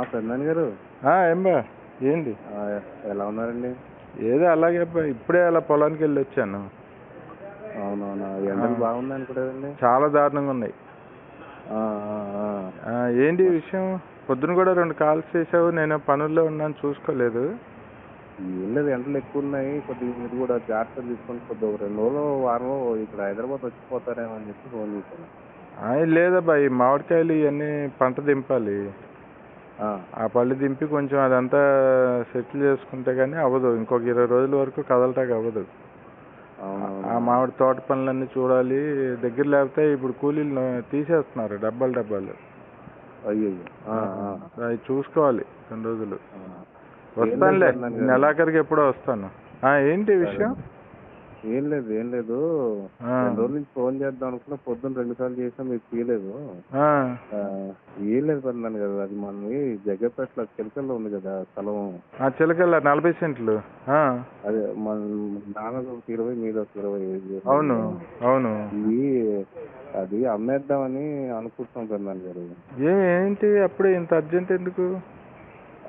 పెద్దనాన్న గారు? ఆ, ఏం బా ఏంటి ఎలా ఉన్నారండి? ఏదో అలాగే ఇప్పుడే అలా పొలానికి వెళ్ళి వచ్చాను. అవునవునా? ఎండలు. బాగున్నాయి కదండి చాలా దారుణంగా ఉన్నాయి. ఏంటి విషయం? పొద్దున కూడా రెండు కాల్స్ చేసావు నేను పనుల్లో ఉన్నాను చూసుకోలేదు. ఏం లేదు ఎండలు ఎక్కువ ఉన్నాయి. కొద్దిగా మీరు కూడా జాగ్రత్తలు తీసుకొని కొద్దిగా రెండు రోజులు వారం ఇక్కడ హైదరాబాద్ వచ్చిపోతారేమో అని చెప్పి ఫోన్ చేశాను. లేదబ్బా. ఈ మామిడికాయలు ఇవన్నీ పంట దింపాలి. ఆ, పళ్ళు దింపి కొంచెం అదంతా సెటిల్ చేసుకుంటే కానీ అవ్వదు. ఇంకొక ఇరవై రోజుల వరకు కదలటానికి అవ్వదు. ఆ మామిడి తోట పనులన్నీ చూడాలి. దగ్గర లేకపోతే ఇప్పుడు కూలీలు తీసేస్తున్నారు డబ్బాలు డబ్బాలు. ఆ, అవి చూసుకోవాలి రెండు రోజులు. వస్తానులే. నెలాఖరికి ఎప్పుడో వస్తాను. ఆ, ఏంటి విషయం? ఏం లేదు ఏం లేదు. రెండు రోజుల నుంచి ఫోన్ చేద్దాం అనుకున్నా పొద్దున్న రెండు సార్లు చేసినా మీరు తీయలేదు ఏం లేదు పెద్దనాన్న కదా అది మనది జగ్గపేటలో చిలకల్లో ఉంది కదా స్థలం. ఆ చిలకల నలభై సెంట్లు. అదే మన నాన్నది ఒక ఇరవై మీద ఒక ఇరవై అవును అవును. ఇది అది అమ్మేద్దామని అనుకుంటున్నాం పెద్దనాన్న గారు. ఏంటి అప్పుడే ఇంత అర్జెంట్ ఎందుకు?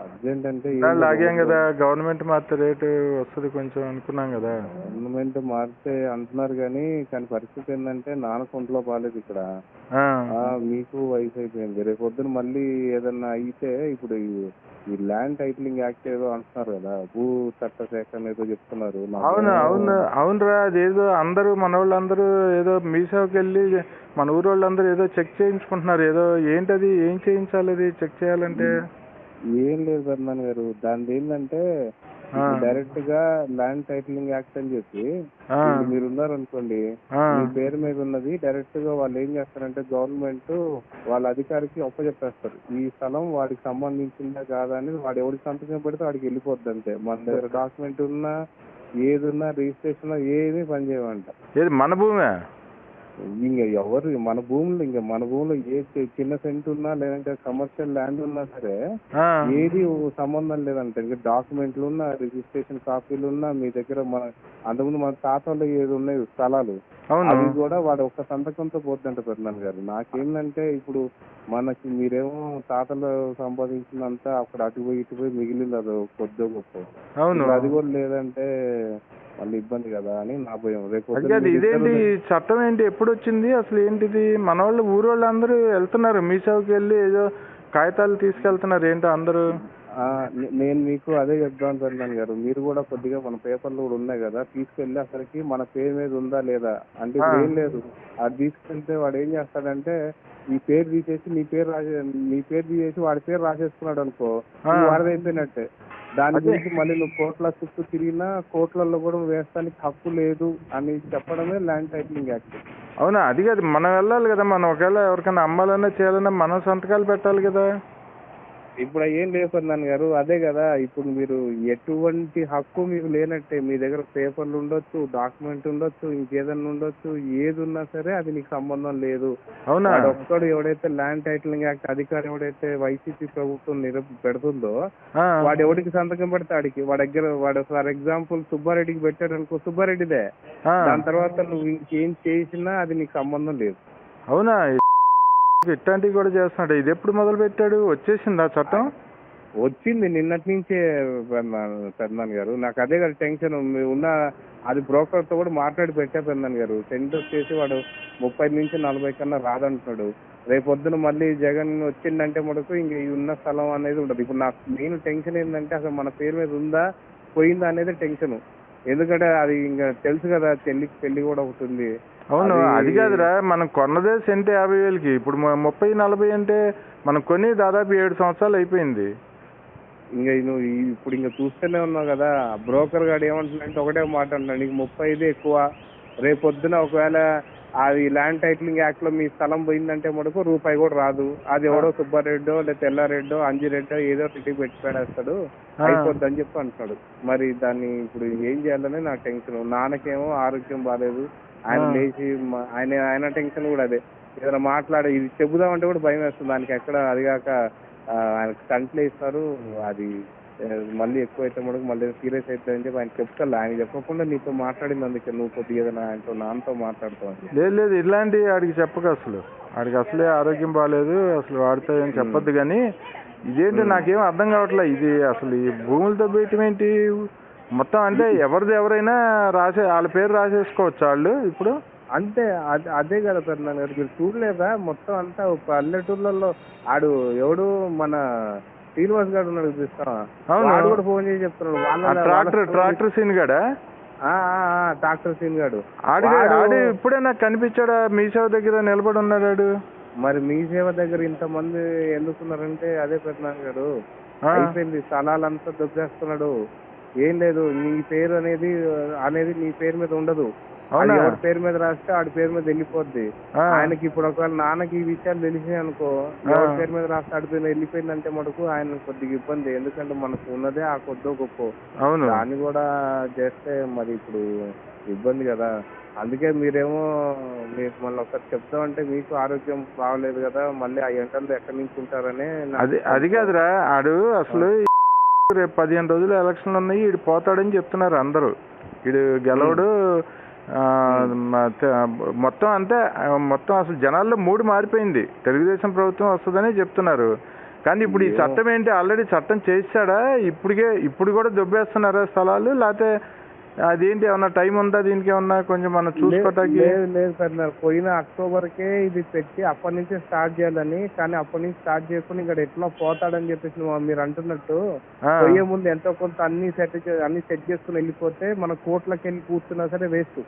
అర్జెంట్ అంటే. ఆగాం కదా గవర్నమెంట్ మాత్రం రేటు వస్తుంది కొంచెం అనుకున్నాం కదా. గవర్నమెంట్ మారితే అంటున్నారు కానీ కానీ పరిస్థితి ఏంటంటే నాన్నకు ఒంట్లో బాగాలేదు ఇక్కడ. మీకు వయసు అయిపోయింది. రేపు పొద్దున మళ్ళీ ఏదన్నా అయితే ఇప్పుడు ఈ- ల్యాండ్ టైటిలింగ్ యాక్ట్ ఏదో అంటున్నారు కదా భూ చట్ట సేకరణ ఏదో చెప్తున్నారు. అవును అవును అవునురా అదేదో అందరూ మన వాళ్ళందరూ ఏదో మీసేవకి వెళ్ళి మన ఊరు వాళ్ళందరూ ఏదో చెక్ చేయించుకుంటున్నారు. ఏదో ఏంటది ఏం చేయించాలి అది చెక్ చేయాలంటే? ఏం లేదు పెద్దనాన్న గారు. దాని ఏంటంటే. డైరెక్ట్గా ల్యాండ్ టైటిలింగ్ యాక్ట్ అని చెప్పి మీరు ఉన్నారనుకోండి ఆ, మీ పేరు మీద ఉన్నది డైరెక్ట్గా వాళ్ళు ఏం చేస్తారంటే గవర్నమెంట్ వాళ్ళ అధికారికి ఒప్పచెప్పేస్తారు ఈ స్థలం వాడికి సంబంధించిందా కాదా అని వాడు ఎవరికి సంతకం పెడితే వాడికి వెళ్ళిపోద్ది అంతే. మన దగ్గర డాక్యుమెంట్ ఉన్నా ఏది ఉన్నా రిజిస్ట్రేషన్ ఏమీ పనిచేయమంట ఏది మన భూమే? ఇంక ఎవరు మన భూములు ఇంక మన భూమిలో ఏ చిన్న సెంట్ ఉన్నా లేదంటే కమర్షియల్ ల్యాండ్ ఉన్నా సరే ఏది సంబంధం లేదంట. ఇంకా డాక్యుమెంట్లు ఉన్నా రిజిస్ట్రేషన్ కాపీలు ఉన్నా మీ దగ్గర మన అంతకుముందు మన తాతలు ఏది ఉన్నాయి స్థలాలు. అవి కూడా వాడు ఒక్క సంతకంతో పోద్దంట పెద్దనాన్న గారు. నాకేందంటే ఇప్పుడు మనకి మీరేమో తాతలు సంపాదించినంత అక్కడ అటు పోయి ఇటు పోయి మిగిలింది. అది కొద్దిగా గొప్ప. అది కూడా లేదంటే మళ్ళీ ఇబ్బంది కదా అని నా భయం. రేపు అది ఇదేంటి చట్టం ఏంటి? ఎప్పుడు వచ్చింది అసలు ఏంటిది? మన వాళ్ళు ఊరు వాళ్ళు అందరూ వెళ్తున్నారు మీసేవకి వెళ్ళి ఏదో కాగితాలు తీసుకెళ్తున్నారు. ఏంటో అందరూ? ఆ, నే- నేను మీకు అదే చెప్దాం పెద్దనాన్న గారు. మీరు కూడా కొద్దిగా మన పేపర్లు కూడా ఉన్నాయి కదా. తీసుకెళ్ళి అసలుకి మన పేరు మీద ఉందా లేదా? అంటే ఇప్పుడు. ఏం లేదు. అది తీసుకెళ్తే వాడు ఏం చేస్తాడంటే ఈ పేరు తీసేసి నీ పేరు రాసే నీ పేరు తీసేసి వాడి పేరు రాసేసుకున్నాడు అనుకో. నువ్వు వాడిది అయిపోయినట్టే దాని. గురించి మళ్ళీ నువ్వు కోట్ల చుట్టూ తిరిగినా కోట్లలో కూడా వేస్తానికి హక్కు లేదు అని చెప్పడమే ల్యాండ్ టైటిలింగ్ యాక్ట్. అవునా? అది కాదు. మనం వెళ్ళాలి కదా. మనం ఒకవేళ ఎవరికైనా అమ్మాలన్నా చేయాలన్నా మనం సంతకాలు పెట్టాలి కదా. ఇప్పుడు ఏం లేకపోతున్నాను గారు అదే కదా ఇప్పుడు మీరు ఎటువంటి హక్కు మీకు లేనట్టే మీ దగ్గర పేపర్లు ఉండొచ్చు డాక్యుమెంట్ ఉండొచ్చు ఇంకేదన్నా ఉండొచ్చు ఏది ఉన్నా సరే అది నీకు సంబంధం లేదు. అవునా? ఒక్కడు ఎవడైతే ల్యాండ్ టైటిలింగ్ యాక్ట్ అధికారి ఎవడైతే వైసీపీ ప్రభుత్వం నిర పెడుతుందో వాడు ఎవడికి సంతకం పెడితే ఆడికి? వాడి దగ్గర వాడు ఫర్ ఎగ్జాంపుల్ సుబ్బారెడ్డికి పెట్టాడు అనుకో సుబ్బారెడ్డిదే దాని తర్వాత నువ్వు ఇంకేం చేసినా అది నీకు సంబంధం లేదు. అవునా? ఇట్లాంటివి కూడా చేస్తున్నాడు. ఇది ఎప్పుడు మొదలు పెట్టాడు వచ్చేసిందా చట్టం? వచ్చింది నిన్నటి నుంచే పెద్దనాన్న గారు. నాకు అదే కదా టెన్షన్. ఉన్న అది బ్రోకర్తో కూడా మాట్లాడి పెట్టా పెద్దనాన్న గారు. సెంట్ వచ్చేసి వాడు ముప్పై నుంచి నలభై కన్నా రాదంటున్నాడు. రేపు పొద్దున మళ్ళీ జగన్ వచ్చిందంటే మటుకు ఇంక ఉన్న స్థలం అనేది ఉండదు. ఇప్పుడు నాకు మెయిన్ టెన్షన్ ఏంటంటే అసలు మన పేరు మీద ఉందా పోయిందా అనేది టెన్షన్. ఎందుకంటే అది ఇంకా తెలుసు కదా చెల్లికి పెళ్ళి కూడా ఒకటి ఉంది అవును అది- కాదురా మనం కొన్నదే సెంట్ యాభై వేలకి ఇప్పుడు ముప్పై నలభై అంటే మనం కొని దాదాపు ఏడు సంవత్సరాలు అయిపోయింది. ఇంకా నువ్వు ఇప్పుడు ఇంకా చూస్తూనే ఉన్నావు కదా బ్రోకర్ గాడు ఏమంటున్నాడంటే ఒకటే మాట అంటున్నాడు నీకు ముప్పై ఐదు ఎక్కువ రేపు పొద్దున ఒకవేళ అది ల్యాండ్ టైటిలింగ్ యాక్ట్లో మీ స్థలం పోయిందంటే మటుకు రూపాయి కూడా రాదు. అది ఎవడో సుబ్బారెడ్డో లేదా తెల్లారెడ్డో అంజిరెడ్డో ఏదో ఇంటికి పెట్టి పెడేస్తాడు. అయిపోద్ది అని చెప్పి అంటున్నాడు. మరి దాన్ని ఇప్పుడు ఏం చేయాలని నా టెన్షన్. నాన్నకేమో ఆరోగ్యం బాగాలేదు ఆయన. లేచి ఆయన ఆయన టెన్షన్ కూడా అదే. ఏదైనా మాట్లాడే ఇది చెబుదామంటే కూడా భయం వేస్తుంది. దానికి ఎక్కడ అది కాక ఆ, ఆయనకు కంట్లు వేస్తారు అది మళ్ళీ ఎక్కువ అయితే మటుకు మళ్ళీ సీరియస్ అవుతుంది అని చెప్పి ఆయన చెప్తా ఆయన చెప్పకుండా నీతో మాట్లాడింది అందుకే నువ్వు కొద్దిగా ఏదైనా ఆయనతో నాన్నతో మాట్లాడుతావు. లేదు లేదు ఇలాంటి ఆడికి చెప్పకు అసలు. ఆడికి అసలే ఆరోగ్యం బాగాలేదు అసలు వాడితో ఏం చెప్పొద్దు కానీ ఇదేంటి. నాకేం అర్థం కావట్లే ఇది అసలు ఈ భూములతో బయటం ఏంటి? మొత్తం అంటే ఎవరిది ఎవరైనా రాసే వాళ్ళ పేరు రాసేసుకోవచ్చు వాళ్ళు ఇప్పుడు? అంతే అదే అదే కదా పెద్దనాన్న గారు మీరు చూడలేదా? మొత్తం అంతా పల్లెటూర్లలో ఆడు ఎవడు మన శ్రీనివాస్ గారు ఉన్నాడు చూస్తావా అవును. వాడు కూడా ఫోన్ చేసి చెప్తున్నాడు. ట్రాక్టర్ ట్రాక్టర్ సీన్ గడా? డాక్టర్ సీన్ గాడు. ఆడి ఆడి ఇప్పుడే నాకు కనిపించాడా? మీ సేవ దగ్గర నిలబడి ఉన్నాడు ఆడు. మరి మీ సేవ దగ్గర ఇంతమంది ఎందుకున్నారంటే అదే పెద్దనాన్న గారు. అయిపోయింది. స్థలాలంతా దొబ్బేస్తున్నాడు. ఏం లేదు నీ పేరు అనేది అనేది నీ పేరు మీద ఉండదు? అది ఎవరి పేరు మీద రాస్తే ఆడి పేరు మీద వెళ్ళిపోద్ది. ఆయనకి ఇప్పుడు ఒకవేళ నాన్నకి ఈ విషయాలు తెలిసినాయి అనుకో ఎవరి పేరు మీద రాస్తే ఆడి పేరు వెళ్ళిపోయిందంటే మటుకు ఆయన కొద్దిగా ఇబ్బంది. ఎందుకంటే మనకు ఉన్నదే ఆ కొద్దో గొప్ప. అవును. దాన్ని కూడా చేస్తే మరి ఇప్పుడు ఇబ్బంది కదా. అందుకే మీరేమో మీకు మళ్ళీ ఒకసారి చెప్తామంటే మీకు ఆరోగ్యం బాగలేదు కదా మళ్ళీ ఆ ఎంటల్లో ఎక్కడి నుంచి ఉంటారని అది అది కాదురా. ఆడు అసలు రేపు పదిహేను రోజులు ఎలక్షన్లు ఉన్నాయి ఈడు పోతాడని చెప్తున్నారు అందరూ. ఈడు గెలవడు మొత్తం అంతే మొత్తం అసలు జనాల్లో మూడు మారిపోయింది. తెలుగుదేశం ప్రభుత్వం వస్తుందని చెప్తున్నారు. కానీ ఇప్పుడు ఈ. చట్టం ఏంటి? ఆల్రెడీ చట్టం చేశాడా? ఇప్పటికే ఇప్పుడు కూడా దొబ్బేస్తున్నారా స్థలాలు? లేకపోతే అదేంటి ఏమన్నా టైం ఉందా దీనికి ఏమన్నా? కొంచెం మనం చూసుకోవటానికి లేదు లేదు సార్ నాకు పోయిన అక్టోబర్కే ఇది పెట్టి అప్పటి నుంచే స్టార్ట్ చేయాలని కానీ అప్పటి నుంచి స్టార్ట్ చేయకుండా ఇక్కడ ఎట్లా పోతాడని చెప్పేసి నువ్వు- మీరు అంటున్నట్టు. పోయే ముందు ఎంతో కొంత అన్ని సెట్ అన్ని సెట్ చేసుకుని వెళ్ళిపోతే మన కోర్టులకు వెళ్ళి కూర్చున్నా సరే వేస్ట్.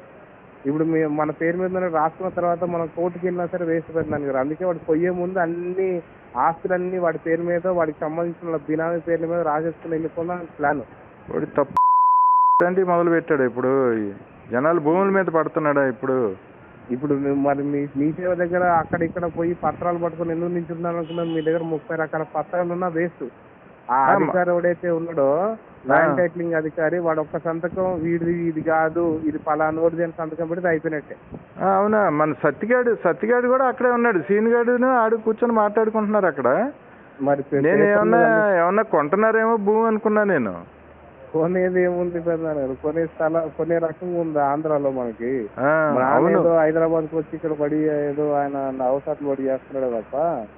ఇప్పుడు మన పేరు మీద రాసుకున్న తర్వాత మనం కోర్టుకి వెళ్ళినా సరే వేస్ట్ పెడతాను కదా అందుకే వాడు పోయే ముందు అన్ని ఆస్తులన్నీ వాడి పేరు మీద వాడికి సంబంధించిన బినామీ పేర్ల మీద రాసేసుకుని వెళ్ళిపోయిన ప్లాన్. వాడు తప్పు అంటే మొదలు పెట్టాడు ఇప్పుడు జనాలు భూముల మీద పడుతున్నాడా ఇప్పుడు? ఇప్పుడు మరి మీ మీ సేవ దగ్గర అక్కడ ఇక్కడ పోయి పత్రాలు పట్టుకొని ఎందుకు నించున్నాను అనుకున్నాను? మీ దగ్గర ముప్పై రకాల పత్రాలు ఉన్నా వేస్ట్. ఆ అధికారి ఎవడైతే ఉన్నాడో ల్యాండ్ టైటిలింగ్ అధికారి వాడు ఒక్క సంతకం వీడిది ఇది కాదు ఇది పలానోడిది అని సంతకం పెడితే అయిపోయినట్టే. అవునా? మన సత్తిగాడు సత్తిగాడు కూడా అక్కడే ఉన్నాడు. సీనిగాడును ఆడు కూర్చొని మాట్లాడుకుంటున్నారు అక్కడ. మరి నేను ఏమన్నా ఏమన్నా కొంటున్నారేమో భూమి అనుకున్నా నేను. కొనేది ఏముంది పెద్దనాన్న గారు కొనే స్థలం కొనే రకంగా ఉంది ఆంధ్రాలో మనకి. ఆ, మన ఆయన అవును. ఏదో హైదరాబాద్కి వచ్చి ఇక్కడ పడి ఏదో ఆయన అవసరాలు పడి చేస్తున్నాడు తప్ప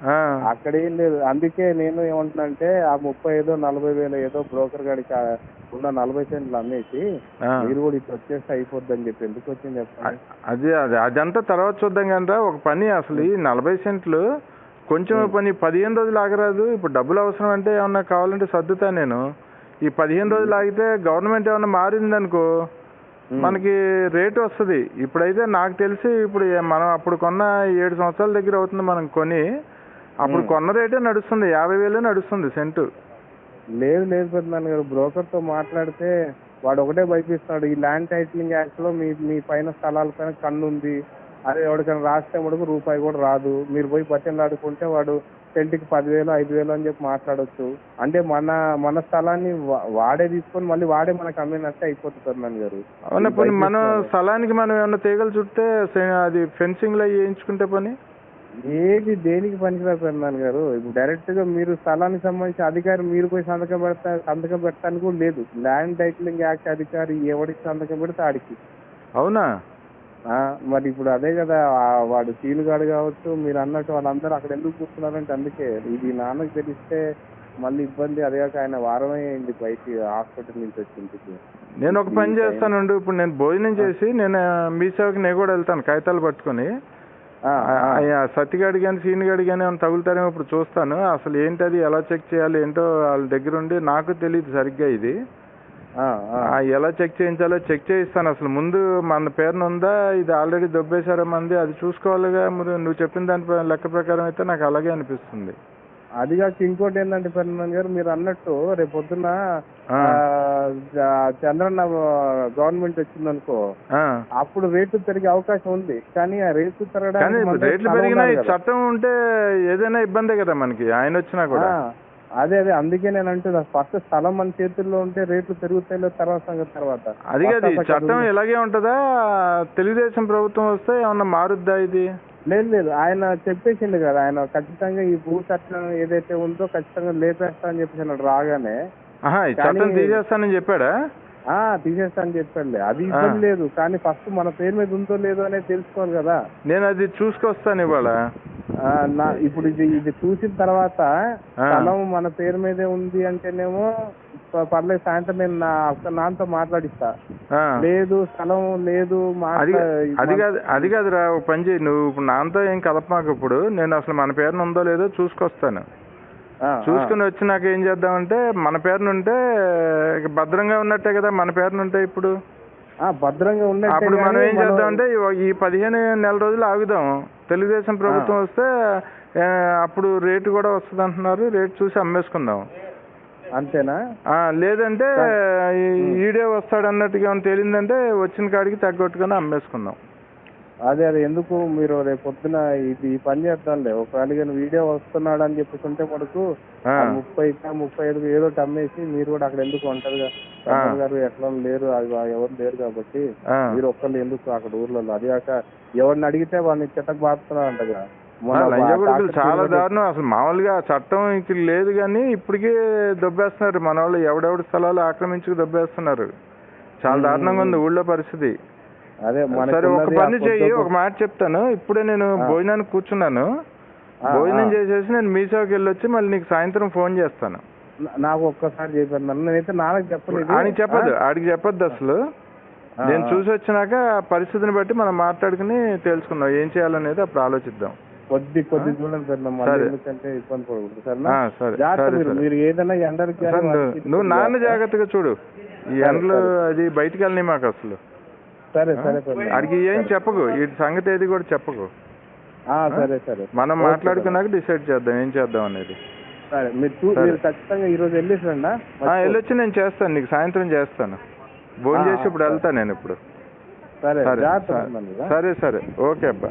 ఆ, అక్కడ ఏం లేదు. అందుకే నేను ఏమంటున్నానంటే ఆ ముప్పై ఐదో నలభై వేలు ఏదో బ్రోకర్ గాడికి ఆ ఉన్న నలభై సెంట్లు అమ్మేసి ఆ. మీరు కూడా ఇట్లా వచ్చేస్తే అయిపోద్ది అని చెప్పి ఎందుకు వచ్చింది చెప్పండి? అది అది అదంతా తర్వాత చూద్దాం కానీ ఒక పని అసలు ఈ నలభై సెంట్లు కొంచెం పని పదిహేను రోజులు ఆగరాదు. ఇప్పుడు డబ్బులు అవసరం అంటే ఏమన్నా కావాలంటే సర్దుతా నేను. ఈ పదిహేను రోజులు ఆగితే గవర్నమెంట్ ఏమన్నా మారిందనుకో. మనకి రేటు వస్తుంది. ఇప్పుడైతే నాకు తెలిసి ఇప్పుడు మనం అప్పుడు కొన్న ఏడు సంవత్సరాల దగ్గర అవుతుంది మనం కొని అప్పుడు. కొన్న రేటే నడుస్తుంది. యాభై వేలే నడుస్తుంది సెంటు. లేదు లేదు పెద్దనాన్న గారు బ్రోకర్తో మాట్లాడితే వాడు ఒకటే భయపిస్తున్నాడు ఈ ల్యాండ్ టైటిలింగ్ యాక్ట్లో మీ మీ పైన స్థలాల పైన కన్ను ఉంది అదే ఎవరికైనా రాస్తే మటుకు రూపాయి కూడా రాదు. మీరు పోయి బట్టలు ఆడుకుంటే వాడు సెంట్కి పదివేలు ఐదు వేలు అని చెప్పి మాట్లాడొచ్చు. అంటే మన మన స్థలాన్ని వాడే తీసుకొని మళ్ళీ వాడే మనకు అమ్మినట్టే అయిపోతుంది పెద్దనాన్న గారు. అవునా పోనీ మనం. స్థలానికి మనం ఏమన్నా తీగలు చుట్టే అది ఫెన్సింగ్లో వేయించుకుంటే పని? ఏది దేనికి పనికిరాదు పెద్దనాన్న గారు. ఇప్పుడు డైరెక్ట్గా మీరు స్థలానికి సంబంధించి అధికారి మీరు పోయి సంతకం పెడతా సంతకం పెట్టడానికి కూడా లేదు. ల్యాండ్ టైటిలింగ్ యాక్ట్ అధికారి ఎవరికి సంతకం పెడితే ఆడికి. అవునా? మరి ఇప్పుడు అదే కదా వాడు సీలుగాడు కావచ్చు మీరు అన్నట్టు వాళ్ళందరూ అక్కడ ఎందుకు కూర్చున్నారంటే అందుకే. ఇది నాన్నకి తెలిస్తే మళ్ళీ ఇబ్బంది అదే కాక ఆయన వారమే అయింది బయటికి హాస్పిటల్ నుంచి వచ్చి ఇంటికి. నేను ఒక పని చేస్తానండి ఇప్పుడు నేను భోజనం చేసి నేను మీ సేవకి నేను కూడా వెళ్తాను కాగితాలు పట్టుకొని. ఆ, ఆ, ఆ. సత్తిగాడి కానీ సీనిగాడి కానీ ఏమైనా తగులుతారేమో ఇప్పుడు చూస్తాను. అసలు ఏంటది ఎలా చెక్ చేయాలి ఏంటో వాళ్ళ దగ్గర ఉండి నాకు తెలియదు సరిగ్గా ఇది. ఆ, ఎలా చెక్ చేయించాలో చెక్ చేయిస్తాను. అసలు ముందు మన పేరున ఉందా? ఇది ఆల్రెడీ దొబ్బేశారా మంది? అది చూసుకోవాలిగా. మరి నువ్వు చెప్పిన దాని ప్ర- లెక్క ప్రకారం అయితే నాకు అలాగే అనిపిస్తుంది. అది కాక ఇంకోటి ఏంటంటే పెద్దనాన్న గారు మీరు అన్నట్టు రేపు పొద్దున్న ఆ. ఆ, జ- చంద్రన్న గవర్నమెంట్ వచ్చిందనుకో ఆ. అప్పుడు రేట్లు పెరిగే అవకాశం ఉంది. కానీ ఆ రేట్లు కానీ పెరగడానికి మన రేట్లు స్థలం పెరిగినా ఈ ఉండాలి కదా. చట్టం ఉంటే ఏదైనా ఇబ్బందే కదా మనకి. ఆయన వచ్చినా కూడా. ఆ, అదే అదే. అందుకే నేను అంటున్నా ఫస్ట్ స్థలం మన చేతుల్లో ఉంటే రేట్లు పెరుగుతాయి తర్వాత సంగతి తర్వాత. అది కాదు చట్టం ఇలాగే ఉంటుందా? తెలుగుదేశం ప్రభుత్వం వస్తే ఏమన్నా మారుద్దా ఇది? లేదు లేదు. ఆయన చెప్పేసిండు కదా ఆయన ఖచ్చితంగా ఈ భూ చట్టం ఏదైతే ఉందో ఖచ్చితంగా లేపేస్తా అని చెప్పేసి అన్నాడు రాగానే. చట్టం తీసేస్తానని చెప్పాడా? ఆ తీసేస్తా అని చెప్పాడులే. అది ఇబ్బంది లేదు. కానీ ఫస్ట్ మన పేరు మీద ఉందో లేదో అనేది తెలుసుకోవాలి కదా. నేను అది చూసుకొస్తాను ఇవాళ. నా ఇప్పుడు ఇది ఇది చూసిన తర్వాత. స్థలం మన పేరు మీదే ఉంది అంటేనేమో పర్లేదు సాయంత్రం నేను నా ఒక్క నాన్నతో మాట్లాడిస్తా. లేదు స్థలం లేదు అది కాదు అది కాదురా ఒక పని చేయి నువ్వు ఇప్పుడు నాన్నతో ఏం కలపమాకు ఇప్పుడు. నేను అసలు మన పేరున ఉందో లేదో చూసుకొస్తాను. చూసుకుని వచ్చి నాకు ఏం చేద్దామంటే మన పేరున ఉంటే ఇక భద్రంగా ఉన్నట్టే కదా మన పేరున ఉంటే ఇప్పుడు. ఆ, భద్రంగా ఉన్నట్టే అప్పుడు మనం ఏం చేద్దామంటే ఈ పదిహేను నెల రోజులు ఆగుదాం. తెలుగుదేశం ప్రభుత్వం వస్తే అప్పుడు రేటు కూడా వస్తుంది అంటున్నారు రేటు చూసి అమ్మేసుకుందాం. అంతేనా? లేదంటే ఈడే వస్తాడు అన్నట్టుగా ఏమైనా తేలిందంటే వచ్చిన కాడికి తగ్గొట్టుకొని అమ్మేసుకుందాం. అదే అదే. ఎందుకు మీరు రేపు పొద్దున ఇది ఈ పని చేద్దాంలే. ఒకవేళ కానీ వీడియో వస్తున్నాడు అని చెప్పుకుంటే మనకు ఆ. ఆ ముప్పై ముప్పై ఐదు ఏదో ఒకటి అమ్మేసి మీరు కూడా అక్కడ ఎందుకు. పెద్దమ్మ గారు ఎట్లా లేరు అది ఎవరు లేరు కాబట్టి ఆ. మీరు ఒక్కళ్ళు ఎందుకు అక్కడ ఊర్లో అది కాక ఎవరిని అడిగితే వాళ్ళని చెట్టకు ఆ, లంజ కొడుకులు చాలా దారుణం. అసలు మామూలుగా చట్టం ఇంక లేదు కానీ ఇప్పటికే దొబ్బేస్తున్నారు. మన వాళ్ళు ఎవడెవడి స్థలాలు ఆక్రమించుకు దొబ్బేస్తున్నారు. చాలా దారుణంగా ఉంది ఊళ్ళో పరిస్థితి. అదే సరే ఒక పని చెయ్యి ఒక మాట చెప్తాను. ఇప్పుడే నేను. భోజనానికి కూర్చున్నాను. భోజనం. చేసేసి నేను మీసోకి వెళ్ళొచ్చి మళ్ళీ నీకు సాయంత్రం ఫోన్ చేస్తాను. నాకు ఒక్కసారి చెప్పాను నేనైతే నాన్నకి చెప్పలేదు. ఆడికి చెప్పొద్దు. ఆడికి చెప్పొద్దు అసలు. నేను. చూసి వచ్చినాక పరిస్థితిని బట్టి మనం మాట్లాడుకుని తెలుసుకుందాం. ఏం చేయాలనేది అప్పుడు ఆలోచిద్దాం. కొద్ది కొద్ది చూడండి సార్. ఎందుకంటే ఇబ్బంది పడకూడదు. సరే. మీరు. ఏదైనా ఎండలకి నువ్వు- నాన్న జాగ్రత్త. జాగ్రత్తగా చూడు. ఈ ఎండలు. అది బయటికి వెళ్ళని మాకు అసలు. సరే సరే ఆడికి ఏం చెప్పకు? ఈ సంగతి ఏది కూడా చెప్పకు. ఆ, సరే సరే. మనం మాట్లాడుకున్నాక డిసైడ్ చేద్దాం ఏం చేద్దాం అనేది. సరే మీరు. మీరు ఖచ్చితంగా ఈ రోజు వెళ్ళేసి రండి ఆ, వెళ్ళొచ్చి నేను చేస్తాను నీకు సాయంత్రం చేస్తాను. భోజనం చేసి ఇప్పుడు. వెళ్తాను నేను ఇప్పుడు. సరే? సరే సరే. ఓకే అబ్బా.